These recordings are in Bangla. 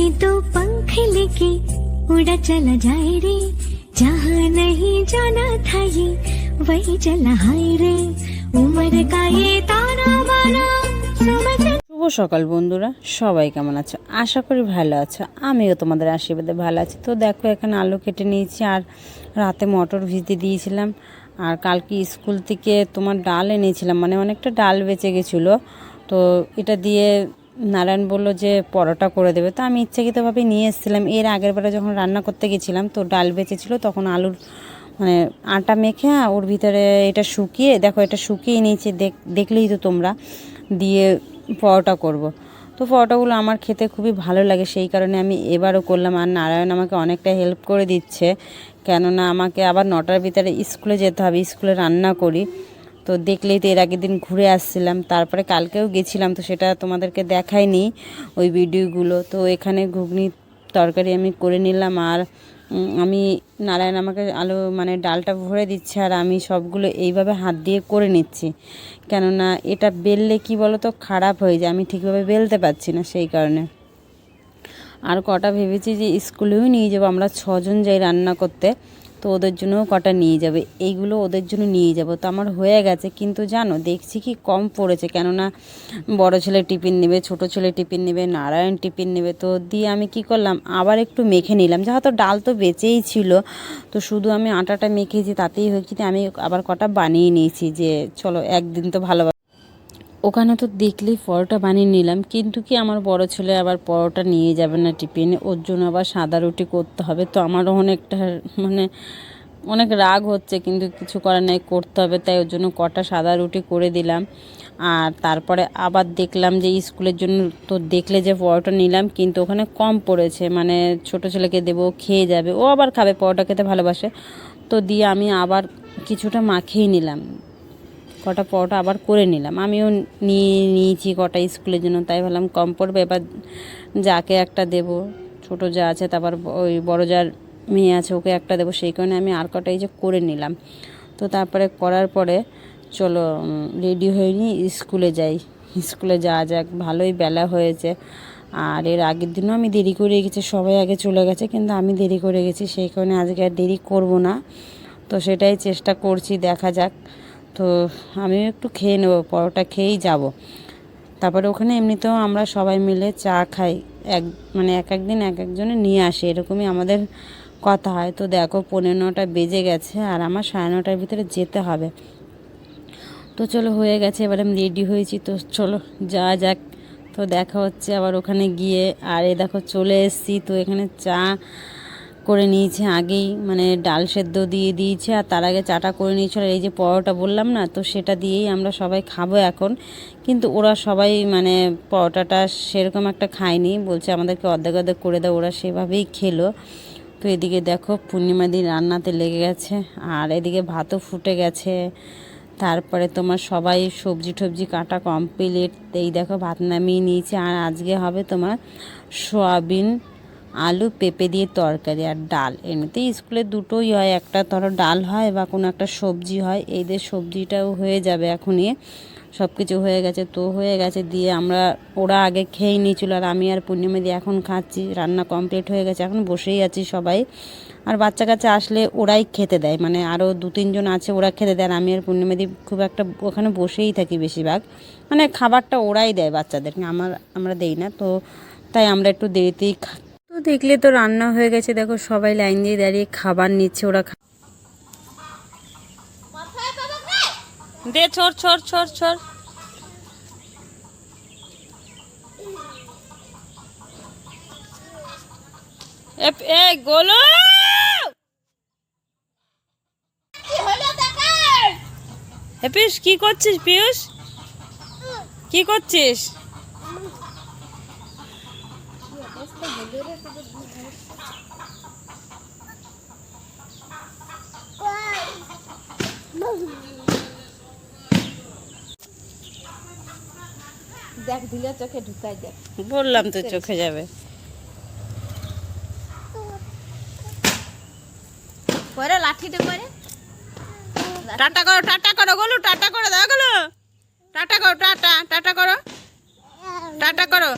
के दो पंख लेके उड़ा चला जाए रे जहाँ नहीं जाना था ये वही चला हाय रे उम्र का ये ताना बाना समझ শুভ সকাল বন্ধুরা সবাই কেমন আছো আশা করি ভালো আছো আমিও তোমাদের আশীর্বাদে ভালো আছি তো দেখো এখানে আলু কেটে নিয়েছি আর রাতে মটর ভিজতে দিয়েছিলাম আর কালকে স্কুল থেকে তোমার ডাল এনেছিলাম মানে অনেকটা ডাল বেঁচে গেছিলো তো এটা দিয়ে নারায়ণ বলল যে পরোটা করে দেবে। তো আমি ইচ্ছাকৃতভাবে নিয়ে এসেছিলাম। এর আগের বারে যখন রান্না করতে গেছিলাম, তো ডাল বেঁচেছিলো, তখন আলুর মানে আটা মেখে ওর ভিতরে এটা শুকিয়ে, দেখো এটা শুকিয়ে নিয়েছে, দেখ, দেখলেই তো তোমরা, দিয়ে পরোটা করব। তো পরোটাগুলো আমার খেতে খুবই ভালো লাগে, সেই কারণে আমি এবারও করলাম। আর নারায়ণ আমাকে অনেকটা হেল্প করে দিচ্ছে। কেননা আমাকে আবার নটার ভিতরে স্কুলে যেতে হবে, স্কুলে রান্না করি। তো দেখলেই তো এর আগের দিন ঘুরে আসছিলাম। তারপরে কালকেও গেছিলাম, তো সেটা তোমাদেরকে দেখাইনি ওই ভিডিওগুলো। তো এখানে ঘুগনি তরকারি আমি করে নিলাম আর আমি নারায়ণ আমাকে আলু মানে ডালটা ভরে দিচ্ছে আর আমি সবগুলো এইভাবে হাত দিয়ে করে নিচ্ছি। কেননা এটা বেললে কি বলো তো খারাপ হয়ে যায়, আমি ঠিকভাবে বেলতে পারছি না সেই কারণে। আর কটা ভেবেছি যে স্কুলেও নিয়ে যাব, আমরা ছজন যাই রান্না করতে। তো ওদের জন্যও কটা নিয়ে যাবে? এইগুলো ওদের জন্য নিয়ে যাব। তো আমার হয়ে গেছে, কিন্তু জানো, দেখছি কি কম পড়েছে। কেননা বড় ছেলে টিফিন নেবে, ছোট ছেলে টিফিন নেবে, নারায়ণ টিফিন নেবে। তো দিয়ে আমি কি করলাম, আবার একটু মেখে নিলাম। যেহেতু ডাল তো বেঁচেই ছিল, তো শুধু আমি আটাটা মেখেছি, তাতেই হয়েছে আমি আবার কটা বানিয়ে নিয়েছি যে, চলো, একদিন তো ভালো ওখানে তো দেখলেই পরোটা বানিয়ে নিলাম, কিন্তু কি আমার বড় ছেলে আবার পরোটা নিয়ে যাবে না টিফিনে? ওর জন্য আবার সাদা রুটি করতে হবে, তো আমারও অনেকটা মানে অনেক রাগ হচ্ছে, কিন্তু কিছু করার নেই, করতে হবে, তাই ওর জন্য কটা সাদা রুটি করে দিলাম। আর তারপরে আবার দেখলাম যে স্কুলের জন্য তো দেখলে যে পরোটা নিলাম, কিন্তু ওখানে কম পড়েছে মানে ছোট ছেলেকে দেবো খেয়ে যাবে, ও আবার খাবে, পরোটা খেতে ভালোবাসে। তো দিয়ে আমি আবার কিছুটা মাখিয়ে নিলাম। কটা পরোটা আবার করে নিলাম। আমিও নিয়ে নিয়েছি কটা স্কুলের জন্য, তাই ভাবলাম কম পড়বে, এবার যাকে একটা দেব, ছোট যা আছে তারপর ওই বড় যার মেয়ে আছে ওকে একটা দেবো, সেই কারণে আমি আর কটা এই যে করে নিলাম। তো তারপরে করার পরে চলো রেডি হয়ে নিই স্কুলে যাই। স্কুলে যাওয়া যাক, ভালোই বেলা হয়েছে। আর এর আগের দিনও আমি দেরি করে গেছি সবাই আগে চলে গেছে, কিন্তু আমি দেরি করে গেছি সেই কারণে আজকে আর দেরি করব না। তো সেটাই চেষ্টা করছি, দেখা যাক। তো আমিও একটু খেয়ে নেব, পরোটা খেয়েই যাব। তারপরে ওখানে এমনিতেও আমরা সবাই মিলে চা খাই। এক মানে এক একদিন এক একজনে নিয়ে আসে, এরকমই আমাদের কথা হয়। তো দেখো পনেরো নটা বেজে গেছে আর আমার সাড়ে নটার ভিতরে যেতে হবে। তো চলো হয়ে গেছে, এবার আমি রেডি হয়েছি। তো চলো যা যাক। তো দেখা হচ্ছে আবার ওখানে গিয়ে। আর এ দেখো চলে এসেছি। তো এখানে চা করে নিয়েছে আগেই মানে ডাল সেদ্ধ দিয়ে দিয়েছে আর তার আগে চাটা করে নিয়েছিল। এই যে পরোটা বললাম না, তো সেটা দিয়েই আমরা সবাই খাব এখন। কিন্তু ওরা সবাই মানে পরোটাটা সেরকম একটা খায়নি। বলছে আমাদেরকে অর্ধেক অর্ধেক করে দাও, ওরা সেভাবেই খেলো। তো এদিকে দেখো পূর্ণিমা দিন রান্নাতে লেগে গেছে, আর এদিকে ভাতও ফুটে গেছে। তারপরে তোমার সবাই সবজি টবজি কাটা কমপ্লিট এই দেখো ভাত নামিয়ে নিয়েছে, আর আজকে হবে তোমার সয়াবিন আলু, পেঁপে দিয়ে তরকারি আর ডাল। এমনিতেই স্কুলে দুটোই হয়, একটা ধরো ডাল হয় বা কোনো একটা সবজি হয়। এইদের সবজিটাও হয়ে যাবে এখনই। সব কিছু হয়ে গেছে, তো হয়ে গেছে। দিয়ে আমরা, ওরা আগে খেয়ে নিয়েছিল আর আমি আর পূর্ণিমা দিয়ে এখন খাচ্ছি। রান্না কমপ্লিট হয়ে গেছে, এখন বসেই আছি সবাই। আর বাচ্চা কাচ্চা আসলে ওরাই খেতে দেয় মানে আরও দু তিনজন আছে ওরা খেতে দেয় আর আমি আর পূর্ণিমাদি খুব একটা ওখানে বসেই থাকি বেশিরভাগ। মানে খাবারটা ওরাই দেয় বাচ্চাদেরকে আমার, আমরা দেই না। তো তাই আমরা একটু দেরিতেই দেখলে তো রান্না হয়ে গেছে। দেখো সবাই লাইন দিয়ে দাঁড়িয়ে খাবার নিচ্ছে, ওরা খা- দে ছোর ছোর ছোর ছোর এ- গোলু! পিয়ুষ কি করছিস পিয়ুষ কি করছিস? দেখ দিলে চোখে ঢুকাই দেখ। বললাম তো চোখে যাবে। করে লাঠিটা করে টাটা করো টাটা করো গোলু টাটা করো দাও গোলু। টাটা করো টাটা টাটা করো। টাটা করো।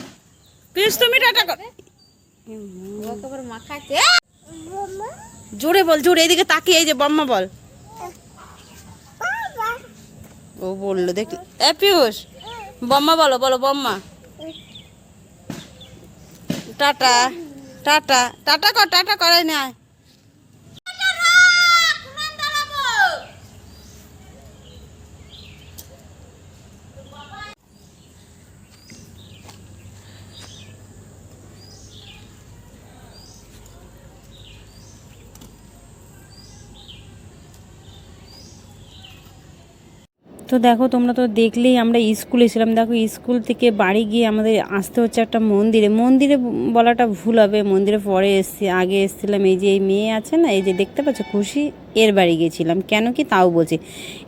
পিস তুমি টাটা করো জোরে বল, জোরে, এদিকে তাকিয়ে, এই যে বম্মা বল। ও বলল দেখি এ, পিউষ, বম্মা বলো বলো, বম্মা। টাটা টাটা টাটা কর, টাটা করাই না তো দেখো, তোমরা তো দেখলেই আমরা স্কুলে ছিলাম দেখো, স্কুল থেকে বাড়ি গিয়ে আমাদের আসতে হচ্ছে একটা মন্দিরে। মন্দিরে বলাটা ভুল হবে, মন্দিরে পরে এসছি, আগে এসছিলাম। এই যে এই মেয়ে আছে না, এই যে দেখতে পাচ্ছ, খুশি, এর বাড়ি গিয়েছিলাম। কেন কি তাও বলছি।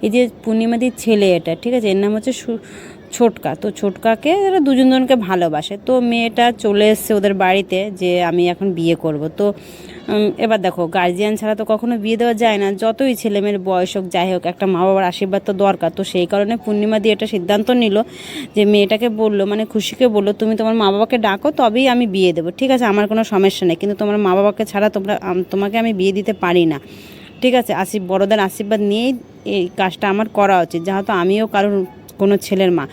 এই যে পূর্ণিমাদির ছেলে এটা, ঠিক আছে? এর নাম হচ্ছে ছোটকা। তো ছোটকাকে এরা দুজন জনকে ভালোবাসে। তো মেয়েটা চলে এসছে ওদের বাড়িতে যে আমি এখন বিয়ে করব। তো এবার দেখো গার্জিয়ান ছাড়া তো কখনো বিয়ে দেওয়া যায় না। যতই ছেলেমেয়ের বয়স হোক, যাই হোক, একটা মা বাবার আশীর্বাদ তো দরকার। তো সেই কারণে পূর্ণিমা দিয়ে একটা সিদ্ধান্ত নিল যে মেয়েটাকে বলল মানে খুশিকে বলল, তুমি তোমার মা বাবাকে ডাকো, তবেই আমি বিয়ে দেবো। ঠিক আছে, আমার কোনো সমস্যা নেই। কিন্তু তোমার মা বাবাকে ছাড়া তোমরা তোমাকে আমি বিয়ে দিতে পারি না। ঠিক আছে আশীর বড়দের আশীর্বাদ নিয়েই এই কাজটা আমার করা উচিত। যেহেতু আমিও কারোর কোনো ছেলের মা।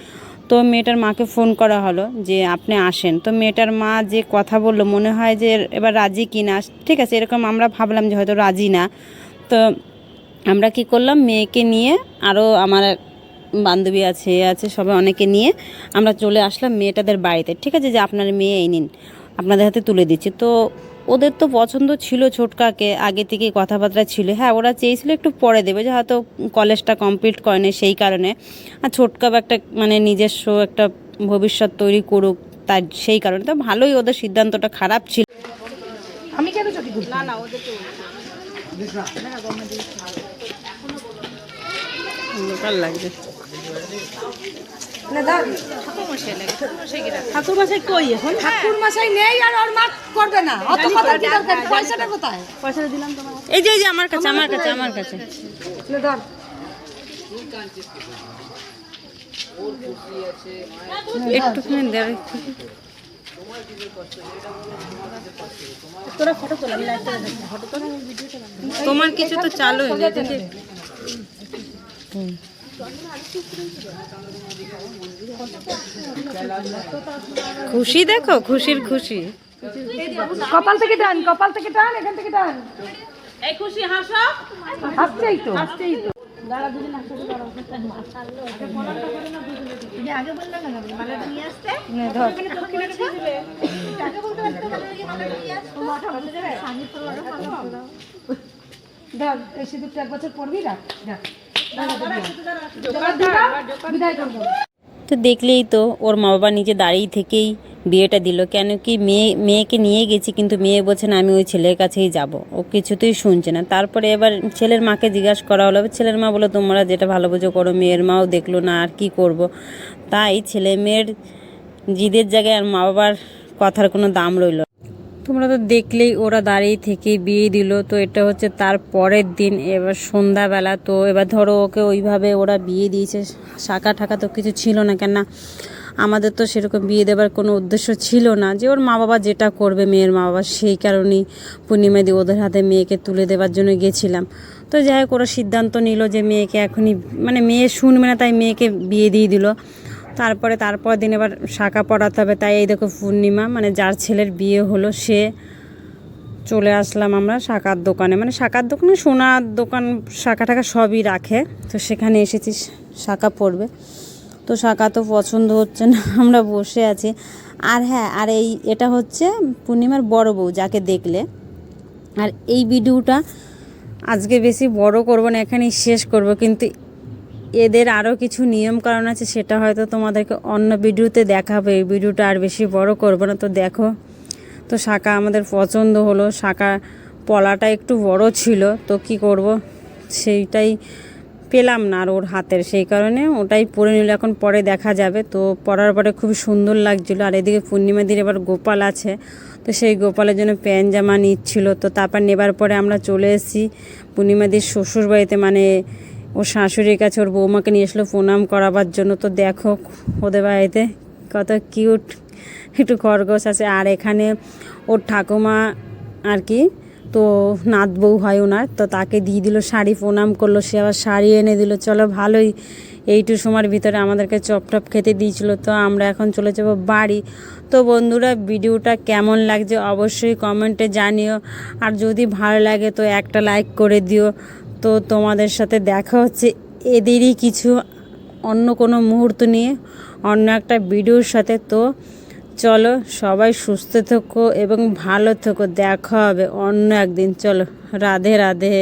তো মেয়েটার মাকে ফোন করা হলো যে, আপনি আসেন। তো মেয়েটার মা যে কথা বলল, মনে হয় যে এবার রাজি কি না? ঠিক আছে, এরকম আমরা ভাবলাম যে হয়তো রাজি না। তো আমরা কি করলাম, মেয়েকে নিয়ে আরও আমার বান্ধবী আছে আছে, সবাই অনেকে নিয়ে আমরা চলে আসলাম মেয়েটাদের বাড়িতে। ঠিক আছে, যে আপনার মেয়ে এই নিন, আপনাদের হাতে তুলে দিচ্ছি। তো ওদের তো পছন্দ ছিল ছোটকাকে আগে থেকে কথাবার্তা ছিল। হ্যাঁ ওরা চেয়েছিল একটু পরে দেবে যে হয়তো কলেজটা কমপ্লিট করেনি সেই কারণে। আর ছোটকাও একটা মানে নিজস্ব একটা ভবিষ্যৎ তৈরি করুক তার সেই কারণে। তো ভালোই ওদের সিদ্ধান্তটা খারাপ ছিল। আমি কেন চটি না না ওদের তো ভালো। লাগছে না ঠাকুর মশাই কই এখন? ঠাকুর মশাই নেই আর ওর মা করবে না। অত কথা কি দরকার পয়সাটা কোথায়? পয়সাটা দিলাম তোমার এই যে এই যে আমার কাছে আমার কাছে আমার কাছে। একটুখানি তোমার কিছু তো চালু হয়ে গেছে যে খুশি দেখো খুশির খুশি। কপাল থেকে টান কপাল থেকে টান এখান থেকে টান। এই খুশি হাসো। হাসছেই তো। হাসতেই তো। নে ধর। ধর এই সিঁদুরটা এক বছর পরবি রাখ রাখ। তো দেখলেই তো ওর মা বাবা নিজে দাঁড়িয়ে থেকেই বিয়েটা দিল। কেন কি মেয়ে, মেয়েকে নিয়ে গেছি, কিন্তু মেয়ে বলছে, না, আমি ওই ছেলের কাছেই যাব। ও কিছুতেই শুনছে না। তারপরে এবার ছেলের মাকে জিজ্ঞাসা করা হলো, ছেলের মা বলো তোমরা যেটা ভালো বোঝো করো, মেয়ের মাও দেখল না, আর কি করব? তাই ছেলে মেয়ের জিদের জায়গায় আর মা বাবার কথার কোনো দাম রইল। তোমরা তো দেখলেই ওরা দাঁড়িয়ে থেকে বিয়ে দিল, তো এটা হচ্ছে তার পরের দিন, এবার সন্ধ্যাবেলা, তো এবার ধরো ওকে ওইভাবে ওরা বিয়ে দিয়েছে, শাখা ঠাকা তো কিছু ছিল না কেন আমাদের তো সেরকম বিয়ে দেবার কোনো উদ্দেশ্য ছিল না, যে ওর মা বাবা যেটা করবে, মেয়ের মা বাবা সেই কারণেই পূর্ণিমা দিয়ে ওদের হাতে মেয়েকে তুলে দেওয়ার জন্য গেছিলাম। তো যাই হোক, ওরা সিদ্ধান্ত নিল যে মেয়েকে এখনই মানে মেয়ে শুনবে না, তাই মেয়েকে বিয়ে দিয়ে দিল। তারপরে তারপর দিন এবার শাখা পড়াতে হবে। তাই এই দেখো পূর্ণিমা মানে যার ছেলের বিয়ে হলো, সে চলে আসলাম আমরা শাকার দোকানে। মানে শাকার দোকানে সোনার দোকান, শাখা টাকা সবই রাখে। তো সেখানে এসেছি, শাখা পড়বে। তো শাখা তো পছন্দ হচ্ছে না, আমরা বসে আছি। আর হ্যাঁ আর এই, এটা হচ্ছে পূর্ণিমার বড় বউ যাকে দেখলে। আর এই ভিডিওটা আজকে বেশি বড় করব না, এখানেই শেষ করব। কিন্তু এদের আরও কিছু নিয়ম কারণ আছে, সেটা হয়তো তোমাদেরকে অন্য ভিডিওতে দেখাবে। এই ভিডিওটা আর বেশি বড় করব না। তো দেখো, তো শাখা আমাদের পছন্দ হলো। শাখা পলাটা একটু বড় ছিল, তো কি করব? সেইটাই পেলাম না আর ওর হাতের। সেই কারণে ওটাই পরে নিল। এখন পরে দেখা যাবে। তো পরার পরে খুব সুন্দর লাগছিল। আর এদিকে পূর্ণিমাদির এবার গোপাল আছে। তো সেই গোপালের জন্য প্যান্ট জামা নিচ্ছিল। তো তারপর নেবার পরে আমরা চলে এসেছি পূর্ণিমাদির শ্বশুর বাড়িতে মানে ওর শাশুড়ির কাছে ওর বৌমাকে নিয়ে আসলো প্রণাম করাবার জন্য। তো দেখো ওদের বাড়িতে কত কিউট একটু খরগোশ আছে। আর এখানে ওর ঠাকুমা আর কি, তো নাত বউ হয় ওনার, তো তাকে দিয়ে দিল শাড়ি, প্রণাম করল। সে আবার শাড়ি এনে দিল। চলো ভালোই এইটু সময়ের ভিতরে আমাদেরকে চপ টপ খেতে দিয়েছিল। তো আমরা এখন চলে যাব বাড়ি। তো বন্ধুরা, ভিডিওটা কেমন লাগছে অবশ্যই কমেন্টে জানিও। আর যদি ভালো লাগে তো একটা লাইক করে দিও। তো তোমাদের সাথে দেখা হচ্ছে। এদেরই কিছু অন্য কোনো মুহূর্ত নিয়ে, অন্য একটা ভিডিওর সাথে। তো চলো, সবাই সুস্থ থেকো এবং ভালো থেকো। দেখা হবে অন্য একদিন। চলো, রাধে রাধে।